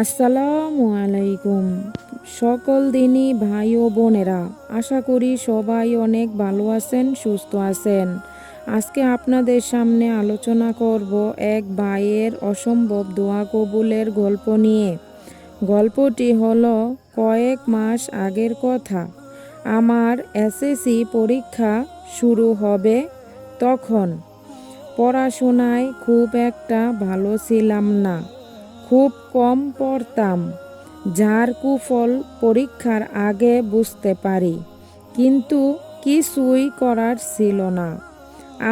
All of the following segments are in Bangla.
আসসালামু আলাইকুম। সকল দিনই ভাই ও বোনেরা, আশা করি সবাই অনেক ভালো আছেন, সুস্থ আছেন। আজকে আপনাদের সামনে আলোচনা করব এক ভাইয়ের অসম্ভব দোয়া কবুলের গল্প নিয়ে। গল্পটি হলো কয়েক মাস আগের কথা। আমার এসএসসি পরীক্ষা শুরু হবে তখন। পড়াশোনায় খুব একটা ভালো ছিলাম না। খুব কম পড়তাম। যার কুফল পরীক্ষার আগে বুঝতে পারি, কিন্তু কিছুই করার ছিল না।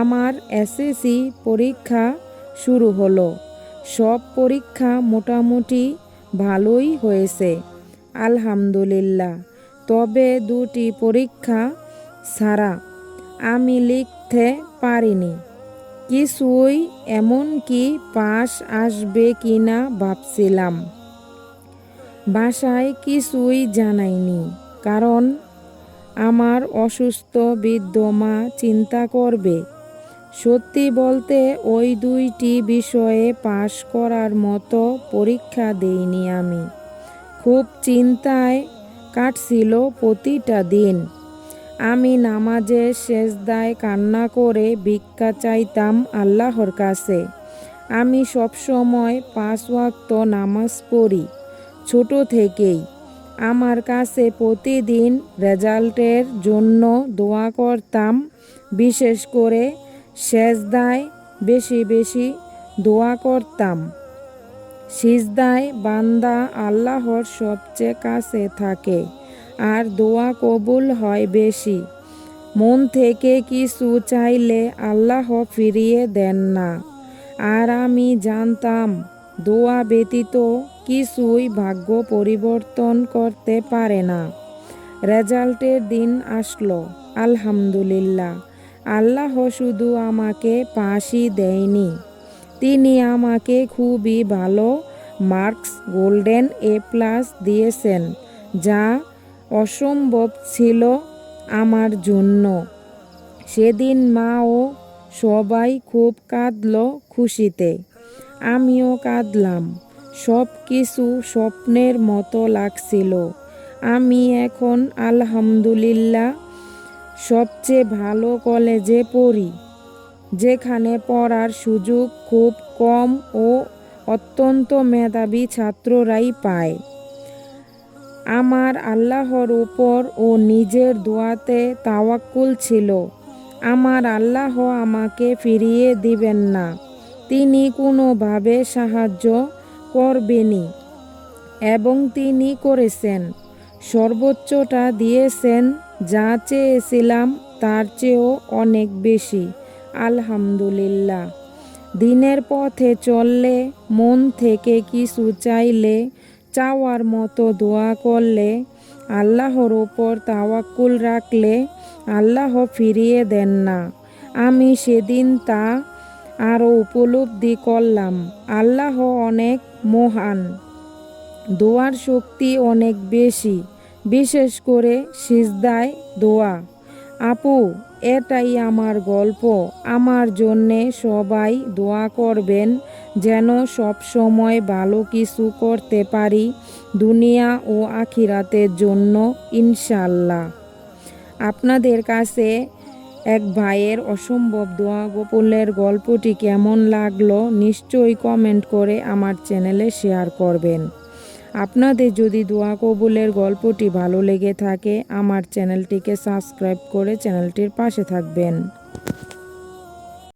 আমার এসএসসি পরীক্ষা শুরু হলো। সব পরীক্ষা মোটামুটি ভালোই হয়েছে, আলহামদুলিল্লাহ। তবে দুটি পরীক্ষা ছাড়া আমি লিখতে পারিনি। কিছুই এমনকি পাশ আসবে কি না ভাবছিলাম। বাসায় কিছুই জানাইনি, কারণ আমার অসুস্থ বৃদ্ধ মা চিন্তা করবে। সত্যি বলতে ওই দুইটি বিষয়ে পাশ করার মতো পরীক্ষা দেইনি আমি। খুব চিন্তায় কাটছিল প্রতিটা দিন। আমি নামাজে সেজদায় কান্না করে ভিক্ষা চাইতাম আল্লাহর কাছে। আমি সবসময় পাঁচ ওয়াক্ত নামাজ পড়ি, ছোট থেকেই। আমার কাছে প্রতিদিন রেজাল্টের জন্য দোয়া করতাম, বিশেষ করে সেজদায় বেশি বেশি দোয়া করতাম। সিজদায় বান্দা আল্লাহর সবচেয়ে কাছে থাকে। আর দোয়া কবুল হয় বেশি। মন থেকে কিছু চাইলে আল্লাহ ফিরিয়ে দেন না। আর আমি জানতাম, দোয়া ব্যতীত কিছুই ভাগ্য পরিবর্তন করতে পারে না। রেজাল্টের দিন আসলো, আলহামদুলিল্লাহ। আল্লাহ শুধু আমাকে পাশই দেয়নি। তিনি আমাকে খুবই ভালো মার্কস, গোল্ডেন এ প্লাস দিয়েছেন, যা অসম্ভব ছিল আমার জন্য। সেদিন মা ও সবাই খুব কাঁদল খুশিতে। আমিও কাঁদলাম। সব কিছু স্বপ্নের মতো লাগছিল। আমি এখন আলহামদুলিল্লাহ সবচেয়ে ভালো কলেজে পড়ি, যেখানে পড়ার সুযোগ খুব কম ও অত্যন্ত মেধাবী ছাত্ররাই পায়। আমার আল্লাহর উপর ও নিজের দোয়াতে তাওয়াক্কুল ছিল। আমার আল্লাহ আমাকে ফিরিয়ে দিবেন না। তিনি কোনোভাবে সাহায্য করবেনই এবং তিনি করেছেন। সর্বোচ্চটা দিয়েছেন, যা চেয়েছিলাম তার চেয়েও অনেক বেশি। আলহামদুলিল্লাহ। দিনের পথে চললে, মন থেকে কিছু চাইলে চাওয়ার মতো দোয়া করলে, আল্লাহর ওপর তাওয়াক্কুল রাখলে আল্লাহ ফিরিয়ে দেন না। আমি সেদিন তা আরও উপলব্ধি করলাম। আল্লাহ অনেক মহান। দোয়ার শক্তি অনেক বেশি। বিশেষ করে সিজদায় দোয়া। আপু, এটাই আমার গল্প। আমার জন্যে সবাই দোয়া করবেন। যেন সব সময় ভালো কিছু করতে পারি দুনিয়া ও আখিরাতের জন্য ইনশাল্লাহ আপনাদের কাছে এক ভাইয়ের অসম্ভব দোয়া গোপলের গল্পটি কেমন লাগল নিশ্চয়ই কমেন্ট করে আমার চ্যানেলে শেয়ার করবেন। আপনাদের যদি দোয়া কবুলের গল্পটি ভালো লেগে থাকে, আমার চ্যানেলটিকে সাবস্ক্রাইব করে চ্যানেলটির পাশে থাকবেন।